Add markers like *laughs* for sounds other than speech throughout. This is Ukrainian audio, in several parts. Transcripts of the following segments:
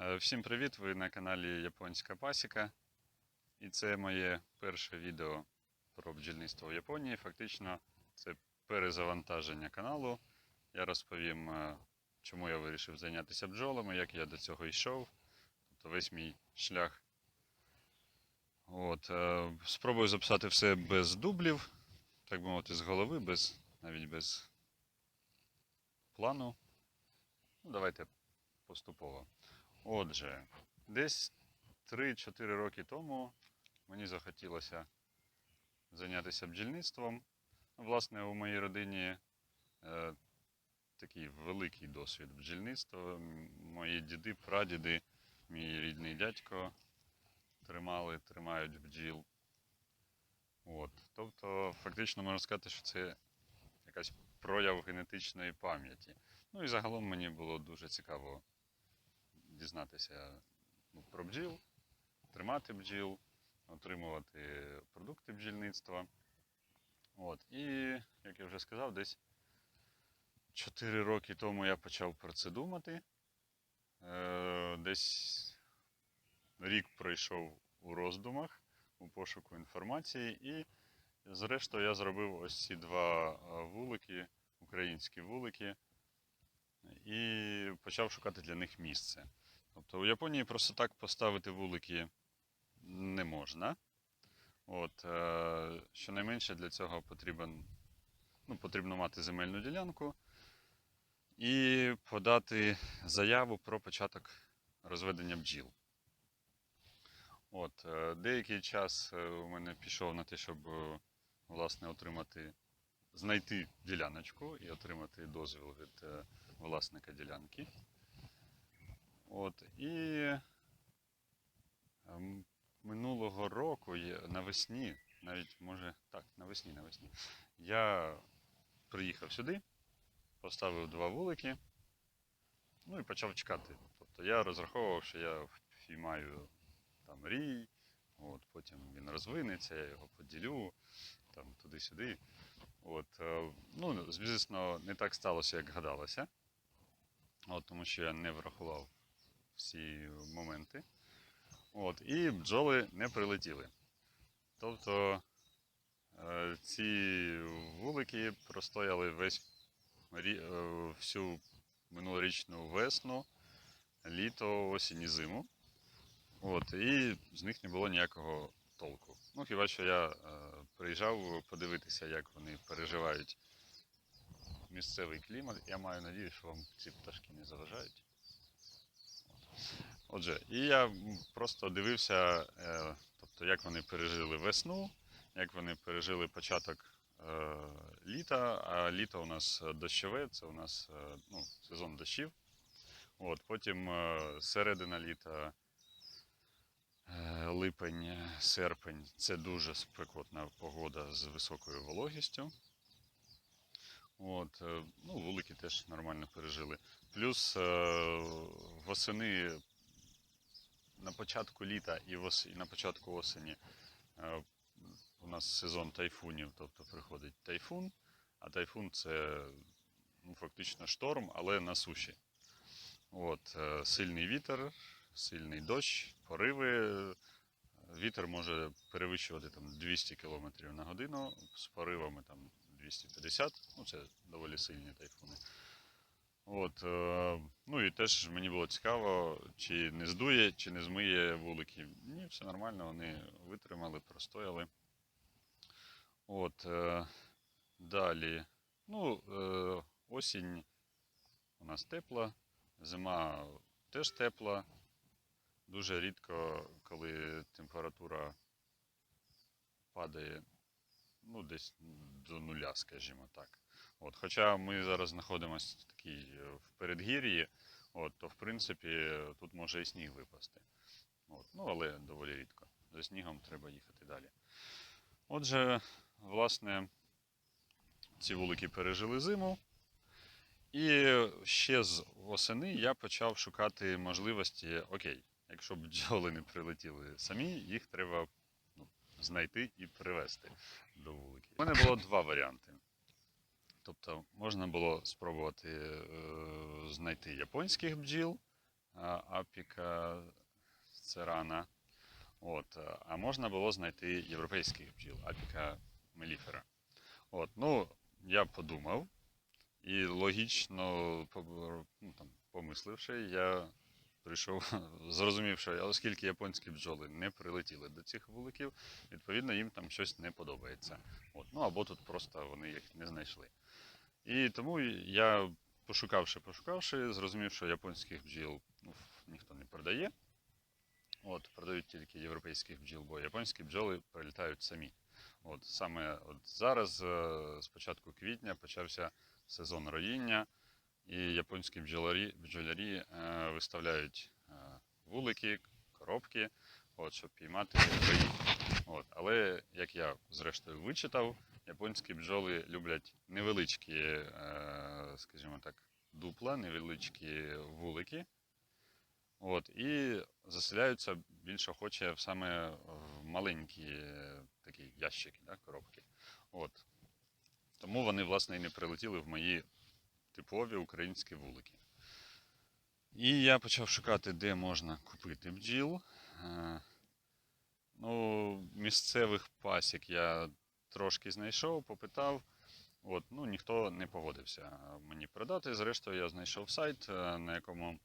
Е, Всім привіт! Ви на каналі Японська Пасіка. І це моє перше відео про бджільництво в Японії. Фактично, це перезавантаження каналу. Я розповім, е, чому я вирішив зайнятися бджолами, як я до цього йшов. Тобто весь мій шлях. От, е, спробую записати все без дублів, так би мовити, з голови, без, навіть без плану. Ну, давайте поступово. Отже, десь 3-4 роки тому мені захотілося зайнятися бджільництвом. Власне, у моїй родині е, такий великий досвід бджільництва. Мої діди, прадіди, мій рідний дядько тримали, тримають бджіл. От. Тобто, фактично можна сказати, що це якась прояв генетичної пам'яті. Ну і загалом мені було дуже цікаво дізнатися ну, про бджіл, тримати бджіл, отримувати продукти бджільництва. От. І, як я вже сказав, десь 4 роки тому я почав про це думати. Е, десь рік пройшов у роздумах, у пошуку інформації, і зрештою я зробив ось ці два е, вулики, українські вулики, і почав шукати для них місце. Тобто у Японії просто так поставити вулики не можна. От, е, щонайменше для цього потрібен, ну, потрібно мати земельну ділянку і подати заяву про початок розведення бджіл. От, е, деякий час е, у мене пішов на те, щоб е, власне отримати, знайти діляночку і отримати дозвіл від е, власника ділянки. І ем, минулого року навесні, навіть може так, навесні, навесні, я приїхав сюди, поставив два вулики, ну і почав чекати. Тобто я розраховував, що я впіймаю там рій, от, потім він розвинеться, я його поділю там, туди-сюди. От, е, ну, звісно, не так сталося, як гадалося. От, тому що я не врахував всі моменти. От, і бджоли не прилетіли. Тобто е, ці вулики простояли весь е, всю минулорічну весну, літо, осінь і зиму. От, і з них не було ніякого толку. Ну, хіба що я е, приїжджав подивитися, як вони переживають місцевий клімат. Я маю надію, що вам ці пташки не заважають. Отже, і я просто дивився, е, тобто, як вони пережили весну, як вони пережили початок е, літа, а літо у нас дощове, це у нас е, ну, сезон дощів. От, потім е, середина літа, е, липень, серпень це дуже спекотна погода з високою вологістю. От, е, ну, вулики теж нормально пережили. Плюс е, восени на початку літа і, вос... і на початку осені е, у нас сезон тайфунів, тобто приходить тайфун, а тайфун це ну, фактично шторм, але на суші. От, е, сильний вітер, сильний дощ, пориви. Вітер може перевищувати там, 200 км на годину з поривами там, 250, ну це доволі сильні тайфуни. От, е, ну і теж мені було цікаво, чи не здує, чи не змиє вулики. Ні, все нормально, вони витримали, простояли. От, е, далі. Ну, е, осінь у нас тепла, зима теж тепла. Дуже рідко, коли температура падає ну, десь до нуля, скажімо так. От, хоча ми зараз знаходимося в такій е, в передгір'ї, от, то в принципі тут може і сніг випасти. От, ну, але доволі рідко. За снігом треба їхати далі. Отже, власне, ці вулики пережили зиму. І ще з осени я почав шукати можливості, окей, якщо *laughs* бджоли не прилетіли самі, їх треба знайти і привезти до вуликів. У мене було два варіанти. Тобто можна було спробувати е, знайти японських бджіл, апіка церана. От, е, а можна було знайти європейських бджіл, апіка меліфера. От, ну, я подумав і логічно ну, там, помисливши, я прийшов, *laughs* зрозумів, що оскільки японські бджоли не прилетіли до цих вуликів, відповідно їм там щось не подобається. От, ну або тут просто вони їх не знайшли. І тому я, пошукавши, пошукавши, зрозумів, що японських бджіл ну, ніхто не продає. От, продають тільки європейських бджіл, бо японські бджоли прилітають самі. От, саме от зараз, е, з початку квітня, почався сезон роїння, і японські бджолярі, бджолярі е, виставляють е, вулики, коробки, от, щоб піймати роїння. От, але, як я зрештою вичитав, японські бджоли люблять невеличкі, е, скажімо так, дупла, невеличкі вулики. От, і заселяються більш охоче саме в маленькі е, такі ящики, да, коробки. От. Тому вони, власне, і не прилетіли в мої типові українські вулики. І я почав шукати, де можна купити бджіл. Е, Ну, місцевих пасік я трошки знайшов, попитав. От, ну, ніхто не погодився мені продати. Зрештою, я знайшов сайт, е, на якому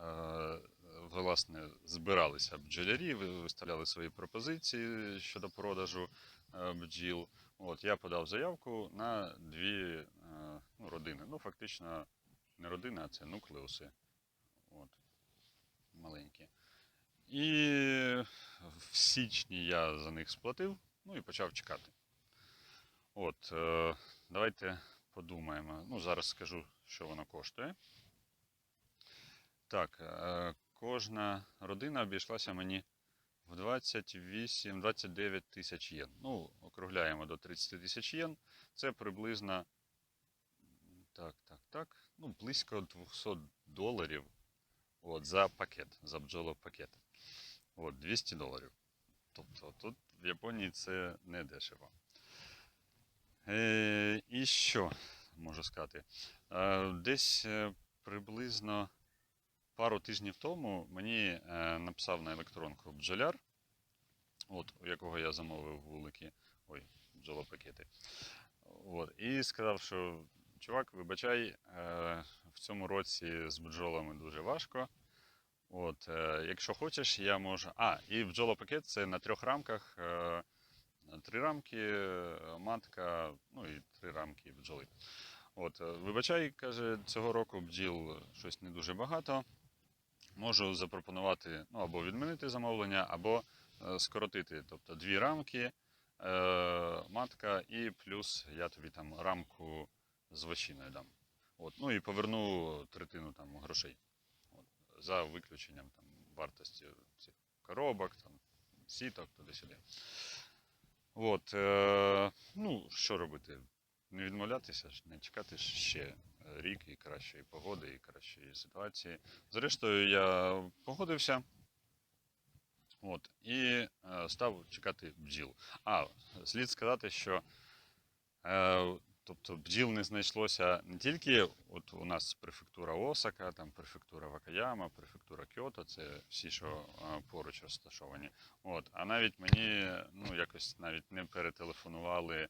е, власне збиралися бджолярі, виставляли свої пропозиції щодо продажу бджіл. От, я подав заявку на дві ну, родини. Ну, фактично, не родини, а це нуклеуси. От, маленькі. І в січні я за них сплатив, ну і почав чекати. От, е, давайте подумаємо. Ну, зараз скажу, що воно коштує. Так, е, кожна родина обійшлася мені в 28-29 тисяч єн. Ну, округляємо до 30 тисяч єн. Це приблизно так, так, так. Ну, близько 200 доларів от, за пакет, за бджолопакет. От, 200 доларів. Тобто тут в Японії це не дешево. Е, і що можу сказати? Е, десь е, приблизно пару тижнів тому мені е, написав на електронку бджоляр, от, у якого я замовив вулики, ой, бджолопакети. От, і сказав, що чувак, вибачай, е, в цьому році з бджолами дуже важко. От, е, якщо хочеш, я можу. А, і бджолопакет це на трьох рамках. Е, три рамки, матка, ну і три рамки бджоли. От, вибачай, каже, цього року бджіл щось не дуже багато. Можу запропонувати ну, або відмінити замовлення, або скоротити. Тобто дві рамки, матка, і плюс я тобі там рамку з вощиною дам. От, ну і поверну третину там грошей. От, за виключенням там, вартості цих коробок, там, сіток, туди-сюди. От, е, ну, що робити? Не відмовлятися, не чекати ще рік і кращої погоди, і кращої ситуації. Зрештою, я погодився. От, і е, став чекати бджіл. А, слід сказати, що е, тобто бджіл не знайшлося не тільки от у нас префектура Осака, там префектура Вакаяма, префектура Кіото, це всі, що поруч розташовані. От, а навіть мені ну, якось навіть не перетелефонували е,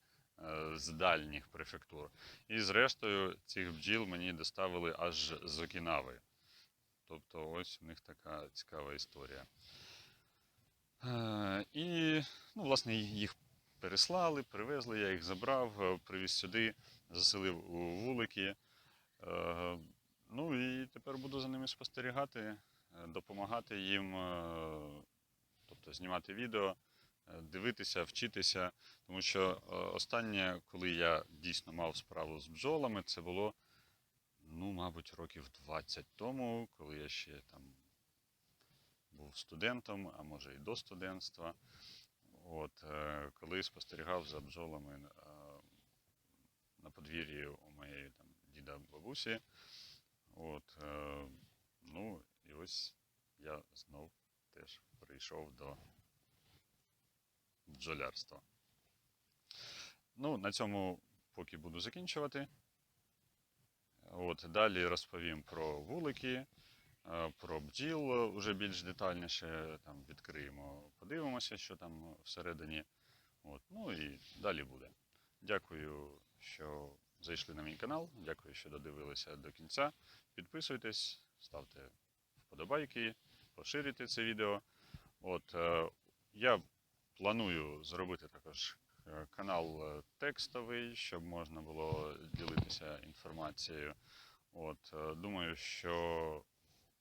з дальніх префектур. І зрештою цих бджіл мені доставили аж з Окінави. Тобто ось у них така цікава історія. Е, І, ну, власне, їх переслали, привезли, я їх забрав, е, привіз сюди, заселив у вулики. Е, Ну і тепер буду за ними спостерігати, е, допомагати їм, тобто знімати відео, дивитися, вчитися. Тому що останнє, коли я дійсно мав справу з бджолами, це було, ну, мабуть, років 20 тому, коли я ще там був студентом, а може і до студентства. От, е, коли спостерігав за бджолами е, на подвір'ї у моєї там, діда бабусі. От, е, ну, і ось я знов теж прийшов до бджолярства. Ну, на цьому поки буду закінчувати. От, далі розповім про вулики, про бджіл е, уже більш детальніше. Там відкриємо, подивимося, що там всередині. От, ну і далі буде. Дякую, що зайшли на мій канал. Дякую, що додивилися до кінця. Підписуйтесь, ставте вподобайки, поширюйте це відео. От, е, я планую зробити також е, канал е, текстовий, щоб можна було ділитися інформацією. От, е, думаю, що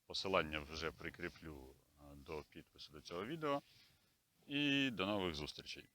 посилання вже прикріплю е, до підпису до цього відео. І до нових зустрічей.